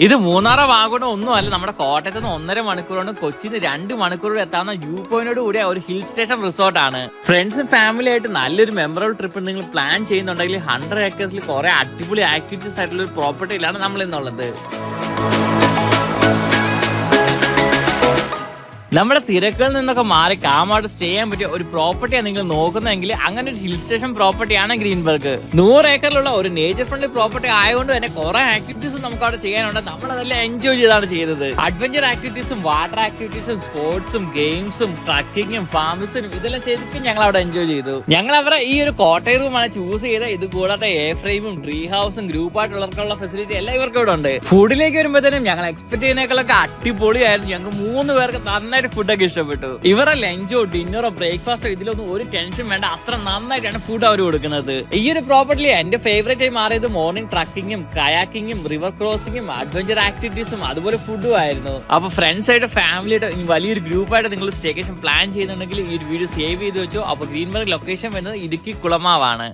ഇത് മൂന്നാറ വാഗോണോ ഒന്നും അല്ല. നമ്മുടെ കോട്ടയത്ത് നിന്ന് ഒന്നര മണിക്കൂറാണ് കൊച്ചിന്ന് രണ്ട് മണിക്കൂറിൽ എത്താവുന്ന വ്യൂ പോയിന്റോട് കൂടിയ ഒരു ഹിൽ സ്റ്റേഷൻ റിസോർട്ടാണ് ഫ്രണ്ട്സും ഫാമിലി ആയിട്ട് നല്ലൊരു മെമ്മറബിൾ ട്രിപ്പ് നിങ്ങൾ പ്ലാൻ ചെയ്യുന്നുണ്ടെങ്കിൽ ഹൺഡ്രഡ് ഏക്കേഴ്സിൽ കുറെ അടിപൊളി ആക്ടിവിറ്റീസ് ആയിട്ടുള്ള ഒരു പ്രോപ്പർട്ടിയിലാണ് നമ്മൾ ഇന്നുള്ളത്. നമ്മുടെ തിരക്കുകളിൽ നിന്നൊക്കെ മാറി കാമായിട്ട് സ്റ്റേ ചെയ്യാൻ പറ്റിയ ഒരു പ്രോപ്പർട്ടിയാണ് നിങ്ങൾ നോക്കുന്നതെങ്കിൽ അങ്ങനെ ഒരു ഹിൽ സ്റ്റേഷൻ പ്രോപ്പർട്ടിയാണ് ഗ്രീൻബർഗ് നൂറ് ഏക്കറിലുള്ള ഒരു നേച്ചർ ഫ്രണ്ട്ലി പ്രോപ്പർട്ടി ആയതുകൊണ്ട് തന്നെ കുറെ ആക്ടിവിറ്റീസും നമുക്ക് അവിടെ ചെയ്യാനുണ്ട്. നമ്മൾ അതെല്ലാം എൻജോയ് ചെയ്താണ് ചെയ്തത്. അഡ്വഞ്ചർ ആക്ടിവിറ്റീസും വാട്ടർ ആക്ടിവിറ്റീസും സ്പോർട്സും ഗെയിംസും ട്രക്കിങ്ങും ഫാമിൽസും ഇതെല്ലാം ചെയ്തിട്ട് ഞങ്ങൾ അവിടെ എൻജോയ് ചെയ്തു. ഞങ്ങൾ അവരെ ഈ ഒരു കോട്ടയ റൂമാണ് ചൂസ് ചെയ്ത്. ഇത് കൂടാതെ എ ഫ്രെയിമും ട്രീ ഹൗസും ഗ്രൂപ്പായിട്ടുള്ളവർക്കുള്ള ഫെസിലിറ്റി എല്ലാം ഇവർക്ക് ഇവിടെ ഉണ്ട് ഫുഡിലേക്ക് വരുമ്പോഴത്തേനും ഞങ്ങൾ എക്സ്പെക്ട് ചെയ്യുന്നേക്കാളൊക്കെ അടിപൊളിയായിരുന്നു. ഞങ്ങൾക്ക് മൂന്ന് പേർക്ക് നന്നായിട്ട് ഫുഡൊക്കെ ഇഷ്ടപ്പെട്ടു. ഇവരെ ലഞ്ചോ ഡിന്നറോ ബ്രേക്ക്ഫാസ്റ്റോ ഇതിലൊന്നും ഒരു ടെൻഷൻ വേണ്ട. അത്ര നന്നായിട്ടാണ് ഫുഡ് അവർ കൊടുക്കുന്നത്. ഈ ഒരു പ്രോപ്പർട്ടിയിൽ എന്റെ ഫേവറേറ്റ് ആയി മാറിയത് മോർണിംഗ് ട്രക്കിങ്ങും കയാക്കിങ്ങും റിവർ ക്രോസിങ്ങും അഡ്വഞ്ചർ ആക്ടിവിറ്റീസും അതുപോലെ ഫുഡും ആയിരുന്നു. അപ്പൊ ഫ്രണ്ട്സ് ആയിട്ട് ഫാമിലി ആയിട്ട് വലിയൊരു ഗ്രൂപ്പായിട്ട് നിങ്ങൾ സ്റ്റേക്കേഷൻ പ്ലാൻ ചെയ്യുന്നുണ്ടെങ്കിൽ ഈ ഒരു വീഡിയോ സേവ് ചെയ്ത് വെച്ചോ. അപ്പൊ ഗ്രീൻബർഗ് ലൊക്കേഷൻ വരുന്നത് ഇടുക്കി കുളമാവാണ്.